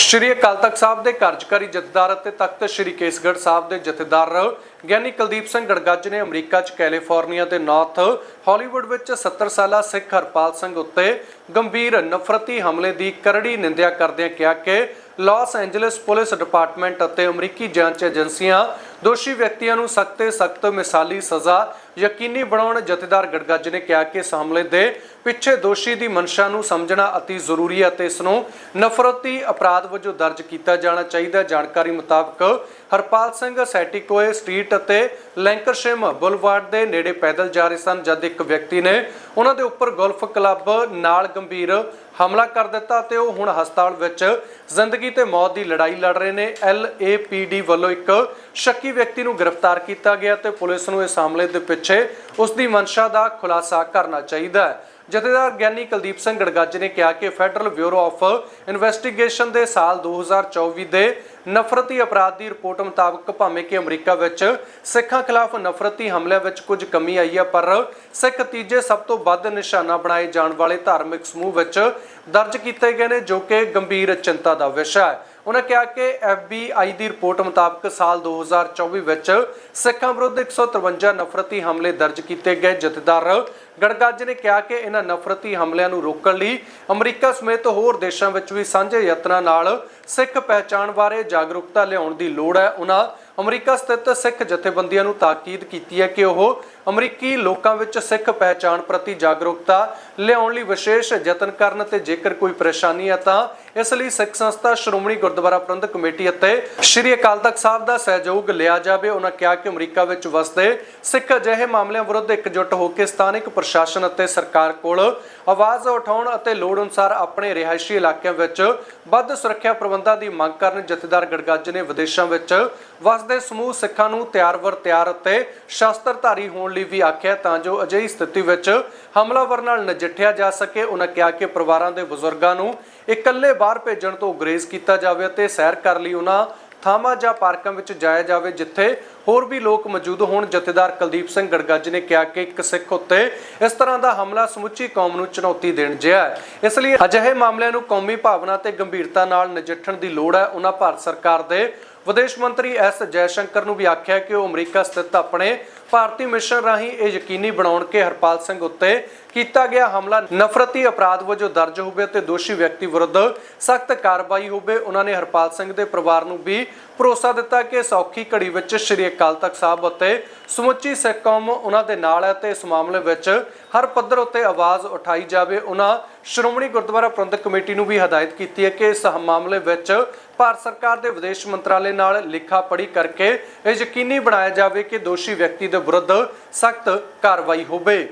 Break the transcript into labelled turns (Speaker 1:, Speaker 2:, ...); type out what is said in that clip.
Speaker 1: ਸ਼੍ਰੀ ਅਕਾਲ ਤਖਤ ਸਾਹਿਬ ਦੇ ਕਾਰਜਕਾਰੀ ਜਥੇਦਾਰ ਅਤੇ ਤਖਤ ਸ਼੍ਰੀ ਕੇਸਗੜ੍ਹ ਸਾਹਿਬ ਦੇ ਜਥੇਦਾਰ ਗਿਆਨੀ ਕੁਲਦੀਪ ਸਿੰਘ ਗੜਗੱਜ ਨੇ ਅਮਰੀਕਾ 'ਚ ਕੈਲੀਫੋਰਨੀਆ ਦੇ ਨਾਰਥ ਹਾਲੀਵੁੱਡ ਵਿੱਚ 70 ਸਾਲਾ ਸਿੱਖ ਹਰਪਾਲ ਸਿੰਘ ਉੱਤੇ ਗੰਭੀਰ ਨਫ਼ਰਤੀ ਹਮਲੇ ਦੀ ਕਰੜੀ ਨਿੰਦਿਆ ਕਰਦਿਆਂ ਕਿਹਾ ਕਿ ਲਾਸ ਐਂਜਲਸ ਪੁਲਿਸ ਡਿਪਾਰਟਮੈਂਟ ਅਤੇ ਅਮਰੀਕੀ ਜਾਂਚ ਏਜੰਸੀਆਂ ਦੋਸ਼ੀ ਵਿਅਕਤੀਆਂ ਨੂੰ ਸਖਤ ਸਖਤ ਮਿਸਾਲੀ ਸਜ਼ਾ ਯਕੀਨੀ ਬਣਾਉਣ ਜਥੇਦਾਰ ਗੜਗੱਜ ਨੇ ਕਿਹਾ ਕਿ ਇਸ ਹਮਲੇ ਦੇ ਪਿੱਛੇ ਦੋਸ਼ੀ ਦੀ ਮਨਸ਼ਾ ਨੂੰ ਸਮਝਣਾ ਅਤੀ ਜ਼ਰੂਰੀ ਹੈ ਅਤੇ ਇਸ ਨੂੰ ਨਫ਼ਰਤੀ ਅਪਰਾਧ ਵਜੋਂ ਦਰਜ ਕੀਤਾ ਜਾਣਾ ਚਾਹੀਦਾ ਜਾਣਕਾਰੀ ਮੁਤਾਬਕ ਹਰਪਾਲ ਸਿੰਘ ਸੈਟੀਕੋਏ ਸਟਰੀਟ ਅਤੇ ਲੈਂਕਰਸ਼ਿਮ ਬੁਲਵਾਰਡ ਦੇ ਨੇੜੇ ਪੈਦਲ ਜਾ ਰਹੇ ਸਨ, ਜਦ ਇੱਕ ਵਿਅਕਤੀ ਨੇ ਉਹਨਾਂ ਦੇ ਉੱਪਰ ਗੋਲਫ ਕਲੱਬ ਨਾਲ ਗੰਭੀਰ ਹਮਲਾ ਕਰ ਦਿੱਤਾ ਤੇ ਉਹ ਹੁਣ ਹਸਪਤਾਲ ਵਿੱਚ ਜ਼ਿੰਦਗੀ ਤੇ ਮੌਤ ਦੀ ਲੜਾਈ ਲੜ ਰਹੇ ਨੇ। LAPD ਵੱਲੋਂ ਇੱਕ ਸ਼ੱਕੀ ਵਿਅਕਤੀ ਨੂੰ ਗ੍ਰਿਫਤਾਰ ਕੀਤਾ ਗਿਆ ਤੇ ਪੁਲਿਸ ਨੂੰ ਇਸ ਹਮਲੇ ਦੇ ਪਿੱਛੇ ਉਸ ਦੀ ਮਨਸ਼ਾ ਦਾ ਖੁਲਾਸਾ ਕਰਨਾ ਚਾਹੀਦਾ ਹੈ। ਜਥੇਦਾਰ ਗਿਆਨੀ ਕੁਲਦੀਪ ਸਿੰਘ ਗੜਗੱਜ ਨੇ ਕਿਹਾ ਕਿ ਫੈਡਰਲ ਬਿਊਰੋ ਆਫ ਇਨਵੈਸਟੀਗੇਸ਼ਨ ਦੇ ਸਾਲ 2024 ਦੇ ਨਫ਼ਰਤੀ ਅਪਰਾਧ ਦੀ ਰਿਪੋਰਟ ਮੁਤਾਬਕ ਭਾਵੇਂ ਕਿ ਅਮਰੀਕਾ ਵਿੱਚ ਸਿੱਖਾਂ ਖਿਲਾਫ ਨਫ਼ਰਤੀ ਹਮਲਿਆਂ ਵਿੱਚ ਕੁਝ ਕਮੀ ਆਈ ਹੈ, ਪਰ ਸਿੱਖ ਤੀਜੇ ਸਭ ਤੋਂ ਵੱਧ ਨਿਸ਼ਾਨਾ ਬਣਾਏ ਜਾਣ ਵਾਲੇ ਧਾਰਮਿਕ ਸਮੂਹ ਵਿੱਚ ਦਰਜ ਕੀਤੇ ਗਏ ਨੇ, ਜੋ ਕਿ ਗੰਭੀਰ ਚਿੰਤਾ ਦਾ ਵਿਸ਼ਾ ਹੈ। ਉਹਨਾਂ ਕਿਹਾ ਕਿ FBI ਦੀ ਰਿਪੋਰਟ ਮੁਤਾਬਕ ਸਾਲ 2024 ਵਿੱਚ ਸਿੱਖਾਂ ਵਿਰੁੱਧ 153 ਨਫ਼ਰਤੀ ਹਮਲੇ ਦਰਜ ਕੀਤੇ ਗਏ। ਜਥੇਦਾਰ ਗੜਗੱਜ ਨੇ ਕਿਹਾ ਕਿ ਇਹਨਾਂ ਨਫ਼ਰਤੀ ਹਮਲਿਆਂ ਨੂੰ ਰੋਕਣ ਲਈ ਅਮਰੀਕਾ ਸਮੇਤ ਹੋਰ ਦੇਸ਼ਾਂ ਵਿੱਚ ਵੀ ਸਾਂਝੇ ਯਤਨਾਂ ਨਾਲ ਸਿੱਖ ਪਹਿਚਾਣ ਬਾਰੇ ਜਾਗਰੂਕਤਾ ਲਿਆਉਣ ਦੀ ਲੋੜ ਹੈ। ਉਹਨਾਂ ਅਮਰੀਕਾ ਸਥਿਤ ਸਿੱਖ ਜਥੇਬੰਦੀਆਂ ਨੂੰ ਤਾਕੀਦ ਕੀਤੀ ਹੈ ਕਿ ਉਹ ਅਮਰੀਕੀ ਲੋਕਾਂ ਵਿੱਚ ਸਿੱਖ ਪਹਿਚਾਣ ਪ੍ਰਤੀ ਜਾਗਰੂਕਤਾ ਲਿਆਉਣ ਲਈ ਵਿਸ਼ੇਸ਼ ਯਤਨ ਕਰਨ ਤੇ ਜੇਕਰ ਕੋਈ ਪਰੇਸ਼ਾਨੀ ਹੈ ਤਾਂ ਇਸ ਲਈ ਸਿੱਖ ਸੰਸਥਾ ਸ਼੍ਰੋਮਣੀ ਗੁਰਦੁਆਰਾ ਪ੍ਰਬੰਧਕ ਕਮੇਟੀ ਅਤੇ ਸ਼੍ਰੀ ਅਕਾਲ ਤਖਤ ਸਾਹਿਬ ਦਾ ਸਹਿਯੋਗ ਲਿਆ ਜਾਵੇ। ਉਹਨਾਂ ਕਿਹਾ ਕਿ ਅਮਰੀਕਾ ਵਿੱਚ ਵਸਦੇ ਸਿੱਖ ਅਜਿਹੇ ਮਾਮਲਿਆਂ ਵਿਰੁੱਧ ਇਕਜੁੱਟ ਹੋ ਕੇ ਸਥਾਨਕ ਪ੍ਰਸ਼ਾਸਨ ਅਤੇ ਸਰਕਾਰ ਕੋਲ ਆਵਾਜ਼ ਉਠਾਉਣ ਅਤੇ ਲੋੜ ਅਨੁਸਾਰ ਆਪਣੇ ਰਿਹਾਇਸ਼ੀ ਇਲਾਕਿਆਂ ਵਿੱਚ ਵੱਧ ਸੁਰੱਖਿਆ ਪ੍ਰਬੰਧਾਂ ਦੀ ਮੰਗ ਕਰਨ ਜਥੇਦਾਰ ਗੜਗੱਜ ਨੇ ਵਿਦੇਸ਼ਾਂ ਵਿੱਚ ਵਸਦੇ ਸਮੂਹ ਸਿੱਖਾਂ ਨੂੰ ਤਿਆਰ ਵਰ ਤਿਆਰ ਅਤੇ ਸ਼ਸਤਰਧਾਰੀ ਹੋਣ ਲਈ ਵੀ ਆਖਿਆ ਤਾਂ ਜੋ ਅਜਿਹੀ ਸਥਿਤੀ ਵਿੱਚ ਹਮਲਾਵਰ ਨਾਲ ਨਜਿੱਠਿਆ ਜਾ ਸਕੇ ਉਹਨਾਂ ਕਿਹਾ ਕਿ ਪਰਿਵਾਰਾਂ ਦੇ ਬਜ਼ੁਰਗਾਂ ਨੂੰ ਇਕੱਲੇ ਬਾਹਰ ਭੇਜਣ ਤੋਂ ਗੁਰੇਜ਼ ਕੀਤਾ ਜਾਵੇ ਅਤੇ ਸੈਰ ਕਰ ਲਈ ਉਹਨਾਂ ਥਾਵਾਂ ਜਾਂ ਪਾਰਕਾਂ ਵਿੱਚ ਜਾਇਆ ਜਾਵੇ, ਜਿੱਥੇ ਹੋਰ ਵੀ ਲੋਕ ਮੌਜੂਦ ਹੋਣ। ਜਥੇਦਾਰ ਕੁਲਦੀਪ ਸਿੰਘ ਗੜਗੱਜ ਨੇ ਕਿਹਾ ਕਿ ਇੱਕ ਸਿੱਖ ਉੱਤੇ ਇਸ ਤਰ੍ਹਾਂ ਦਾ ਹਮਲਾ ਸਮੁੱਚੀ ਕੌਮ ਨੂੰ ਚੁਣੌਤੀ ਦੇਣ ਜਿਹਾ ਹੈ। ਇਸ ਲਈ ਅਜਿਹੇ ਮਾਮਲਿਆਂ ਨੂੰ ਕੌਮੀ ਭਾਵਨਾ ਤੇ ਗੰਭੀਰਤਾ ਨਾਲ ਨਜਿੱਠਣ ਦੀ ਲੋੜ ਹੈ। ਉਹਨਾਂ ਭਾਰਤ ਸਰਕਾਰ ਦੇ ਵਿਦੇਸ਼ ਮੰਤਰੀ ਐਸ ਜੈਸ਼ੰਕਰ ਨੂੰ ਵੀ ਆਖਿਆ ਕਿ ਉਹ ਅਮਰੀਕਾ ਸਥਿਤ ਆਪਣੇ ਭਾਰਤੀ ਮਿਸ਼ਨ ਰਾਹੀਂ ਇਹ ਯਕੀਨੀ ਬਣਾਉਣ ਕਿ ਹਰਪਾਲ ਸਿੰਘ ਉੱਤੇ ਕੀਤਾ ਗਿਆ ਹਮਲਾ ਨਫ਼ਰਤੀ ਅਪਰਾਧ ਵਜੋਂ ਦਰਜ ਹੋਵੇ ਤੇ ਦੋਸ਼ੀ ਵਿਅਕਤੀ ਵਿਰੁੱਧ ਸਖਤ ਕਾਰਵਾਈ ਹੋਵੇ, ਉਹਨਾਂ ਨੇ ਹਰਪਾਲ ਸਿੰਘ ਦੇ ਪਰਿਵਾਰ ਨੂੰ ਵੀ ਭਰੋਸਾ ਦਿੱਤਾ ਕਿ ਸੌਖੀ ਘੜੀ ਵਿੱਚ ਸ਼੍ਰੀ ਅਕਾਲ ਤਖਤ ਸਾਹਿਬ ਅਤੇ ਸਮੁੱਚੀ ਸਿੱਖ ਕੌਮ ਉਹਨਾਂ ਦੇ ਨਾਲ ਹੈ ਤੇ ਇਸ ਮਾਮਲੇ ਵਿੱਚ ਹਰ ਪੱਧਰ ਉੱਤੇ ਆਵਾਜ਼ ਉਠਾਈ ਜਾਵੇ, ਉਹਨਾਂ ਸ਼੍ਰੋਮਣੀ ਗੁਰਦੁਆਰਾ ਪ੍ਰਬੰਧਕ ਕਮੇਟੀ ਨੂੰ ਵੀ ਹਦਾਇਤ ਕੀਤੀ ਹੈ ਕਿ ਇਸ ਮਾਮਲੇ ਵਿੱਚ ਭਾਰਤ ਸਰਕਾਰ ਦੇ ਵਿਦੇਸ਼ ਮੰਤਰਾਲੇ ਨਾਲ ਲਿਖਾ ਪੜੀ ਕਰਕੇ ਇਹ ਯਕੀਨੀ ਬਣਾਇਆ ਜਾਵੇ ਕਿ ਦੋਸ਼ੀ ਵਿਅਕਤੀ ਦੇ ਵਿਰੁੱਧ ਸਖਤ ਕਾਰਵਾਈ ਹੋਵੇ।